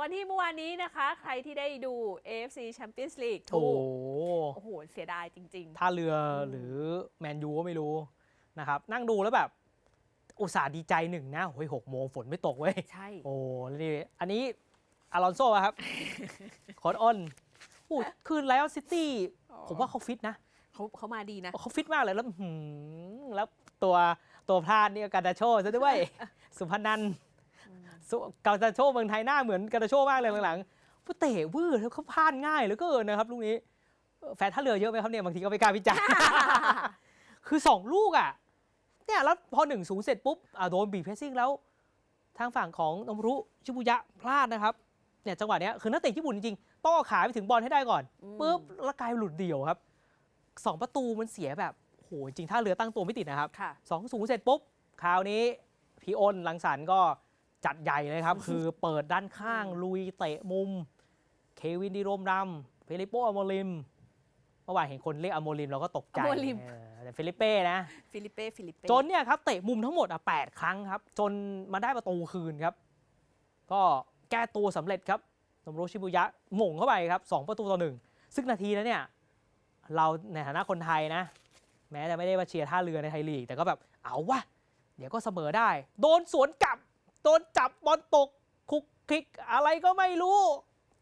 กันที่เมื่อวานนี้นะคะ ใครที่ได้ดู AFC Champions League โอ้ถูโหกโอ้โห เสียดายจริงท่าเรืออืมหรือแมนยูก็ไม่รู้นะครับ นั่งดูแล้วแบบ อุตส่าห์ดีใจหนึ่งนะโอ้ยหกโมงฝนไม่ตกเว้ยๆใช่ โอ้แล้วนี่อันนี้อารอนโซ่อะครับโคอดอ้นโอ้คือไลออนซิตี้ผมว่าเขาฟิตนะเขาเขามาดีนะเขาฟิตมากเลยแล้วอื้อหือแล้วตัวตัวพลาดนี่ก็การดาโชซะด้วย สุพนันท์สุ การดาโชเมืองไทยหน้าเหมือนการดาโชมากเลยหลังๆผู้เตะวืดแล้วเขาพลาดง่ายเหลือเกินนะครับลูกนี้เอ่อแฟนท่าเรือเยอะไหมครับเนี่ยบางทีก็ไม่กล้าวิจารณ์คือสองลูกอะเนี่ยแล้วพอหนึ่งสูงเสร็จปุ๊บอะโดนบีบเพรสซิ่งแล้ว ทางฝั่งของนมรุชิบุยะพลาดนะครับเนี่ยจังหวะเนี้ยคือนักเตะญี่ปุ่นจริงๆต้องเอาขาไปถึงบอลให้ได้ก่อนอืมปุ๊บแล้วกลายเป็นหลุดเดี่ยวครับสองประตูมันเสียแบบโหจริงท่าเรือตั้งตัวไม่ติดนะครับค่ะสองศูนย์เสร็จปุ๊บคราวนี้พี่อ้นลังสรรค์ก็ จัดใหญ่เลยครับ คือเปิดด้านข้างลุยเตะมุม เควินดิโรมรำเฟลิปโปอโมลิมเมื่อวานเห็นคนเรียกอโมลิมเราก็ตกใจอโมลิม เออแต่ฟิลิปเป้นะ ฟิลิปเป้ฟิลิปเป้จนเนี่ยครับเตะมุมทั้งหมดอะแปดครั้งครับ จนมาได้ประตูคืนครับ ก็แก้ตัวสำเร็จครับสมโรชิบุยะหม่งเข้าไปครับสองประตูต่อหนึ่งซึ่งนาทีนั้นเนี่ย เราในฐานะคนไทยนะ แม้จะไม่ได้มาเชียร์ท่าเรือในไทยลีก แต่ก็แบบเอาวะเดี๋ยวก็เสมอได้ โดนสวนกลับ โดนจับบอลตกคุกคลิกอะไรก็ไม่รู้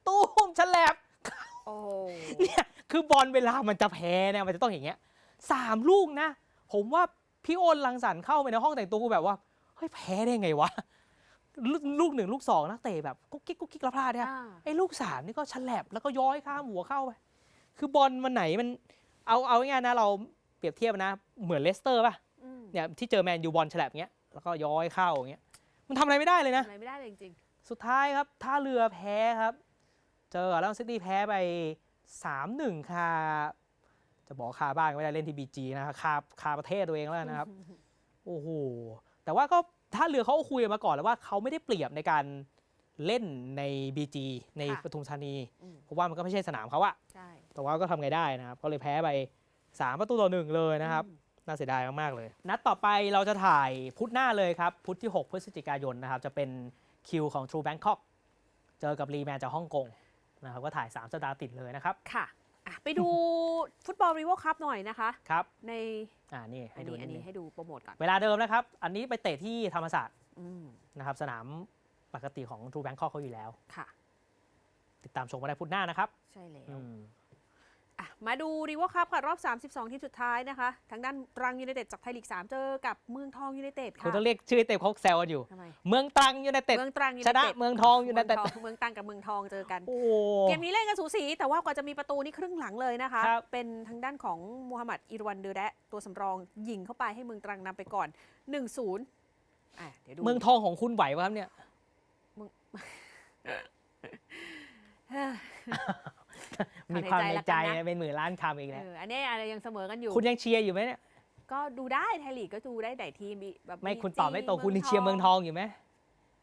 ตู้มฉลับโอ้เนี่ยคือบอลเวลามันจะแพ้เนี่ยมันจะต้องอย่างเงี้ยสามลูกนะ ผมว่าพี่โอนลังสรรค์เข้าไปในห้องแต่งตัวกูแบบว่าเฮ้ยแพ้ได้ไงวะลูกลูกหนึ่งลูกสองนักเตะแบบกุ๊กกิ๊กกุ๊กกิ๊กแล้วพลาดเนี่ยอ่าไอ้ลูกสามนี่ก็ฉลับแล้วก็ย้อยข้ามหัวเข้าไปคือบอลมันไหนมันเอาเอาง่ายๆนะเราเปรียบเทียบนะ เหมือนเลสเตอร์ป่ะอืมเนี่ยที่เจอแมนยูบอลฉลับเงี้ยแล้วก็ย้อยเข้าอย่างเงี้ย มันทำอะไรไม่ได้เลยนะ ทำอะไรไม่ได้เลยจริงสุดท้ายครับท่าเรือแพ้ครับ เจอแล้วซิตี้แพ้ไป 3-1คาจะบอกคาบ้านก็ไม่ได้เล่นที่บีจีนะครับคาคาประเทศตัวเองแล้วนะครับ โอ้โห แต่ว่าก็ท่าเรือเขาก็คุยกันมาก่อนแล้วว่าเขาไม่ได้เปรียบในการเล่นใน BG ในค่ะปทุมธานีอืมเพราะว่ามันก็ไม่ใช่สนามเขาอะใช่แต่ว่าก็ทำไงได้นะครับ ก็เลยแพ้ไป 3 ประตูต่อหนึ่งเลยนะครับ อืม น่าเสียดายมาก ๆ เลย นัดต่อไปเราจะถ่ายพุธหน้าเลยครับ พุธที่ 6 พฤศจิกายนนะครับ จะเป็นคิวของ True Bangkok เจอกับรีแมนจากฮ่องกงนะครับก็ถ่าย 3 สัปดาห์ติดเลยนะครับ ค่ะอะ ไปดูฟุตบอลรีวอลคัพหน่อยนะคะ ครับ ในอ่านี่อัให้นดูนี้อันนิดนี้นึงให้ดูโปรโมทก่อนเวลาเดิมนะครับ อันนี้ไปเตะที่ธรรมศาสตร์อืมนะครับ สนามปกติของ True Bangkok เขาอยู่แล้ว ค่ะ ติดตามชมกันได้พุธหน้านะครับใช่แล้ว อืมอะ มาดูรีวอลคัพค่ะ รอบ 32 ทีมสุดท้ายนะคะ ทางด้านตรังยูไนเต็ดจากไทยลีก 3 เจอกับเมืองทองยูไนเต็ดคุณค่ะต้องเรียกชื่อเต็มเขาแซวกันอยู่ ทำไม เมืองตรังยูไนเต็ดเมืองตรังยูไนชนะเต็ดเมืองทองยูไนเต็ดมืองทองเมืองตรังกับเมืองทองเจอกัน โอ้เกมนี้เล่นกันสูสี แต่ว่ากว่าจะมีประตูนี่ครึ่งหลังเลยนะคะ ครับเป็นทางด้านของมูฮัมหมัดอิรวันเดอแดะตัวสำรองยิงเข้าไปให้เมืองตรังนำไปก่อน 1-0อะเดี๋ยวดู เมืองทองของคุณไหวปะครับเนี่ย มีความในใจนะเป็นหมื่นล้านคำอีกเอแล้วออันนี้อะไรยังเสมอกันอยู่ คุณยังเชียร์อยู่ไหมเนี่ยก็ดูได้ไทยลีกก็ดูได้ไหนทีมมีแบบไม่บีคุณตอบไม่ตรงจีคุณยังเชียร์เมืองทองอยู่ไหม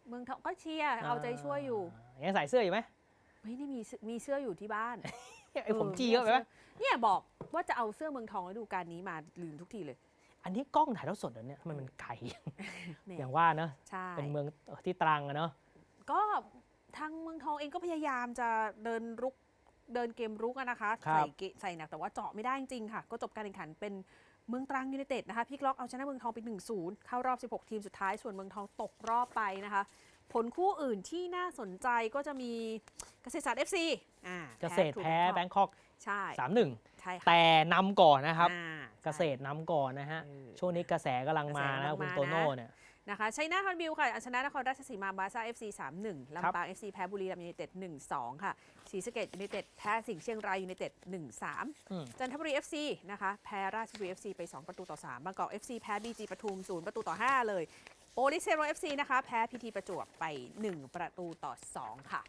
เมืองทองก็เชียร์เอาใจช่วยอยู่ายังใส่เสื้ออยู่ไหมไม่ได้มีเสื้อมีเสื้ออยู่ที่บ้านไอผมจีเยอะไปไหมเนี่ยบอกว่าจะเอาเสื้อเมืองทองฤดูกาลนี้มาลืมทุกทีเลย อันนี้กล้องถ่ายทอดสดเหรอเนี่ยทำไมมันไกลเนี่ยอย่างว่าเนอะใช่เป็นเมืองที่ตรังอะเนาะก็ทางเมืองทองเองก็พยายามจะเดินรุก เดินเกมรุกอะนะคะครับใส่เกใส่หนักแต่ว่าเจาะไม่ได้จริงๆค่ะ ก็จบการแข่งขันเป็นเมืองตรังยูไนเต็ดนะคะพลิกล็อกเอาชนะเมืองทองไป 1-0 เข้ารอบ 16 ทีมสุดท้าย ส่วนเมืองทองตกรอบไปนะคะ ผลคู่อื่นที่น่าสนใจก็จะมีเกษตรศาสตร์ FC อ่าเกษตรแพ้แบงคอกใช่สามหนึ่งใช่ค่ะแต่นำก่อนนะครับอ่าเกษตรนำก่อนนะฮะเออช่วงนี้กระแสกำลังมานะกระแสกำลังคุณมาโตโน่นะเนี่ย นะคะชัยนาทฮอนบิลค่ะเอาชนะนครราชสีมาบาซ่า FC 3-1ครับลำปาง FC แพ้บุรีรัมย์ยูไนเต็ด1-2ค่ะศรีสะเกดยูไนเต็ดแพ้สิงห์เชียงรายยูไนเต็ด1-3อืมจันทบุรี FC นะคะแพ้ราชบุรี FC ไป2ประตูต่อ3บางกอก FC แพ้ BG ปทุม0ประตูต่อ5เลยโอลิเซโร FC นะคะแพ้พีทีประจวบไป 1 ประตูต่อ 2 ค่ะ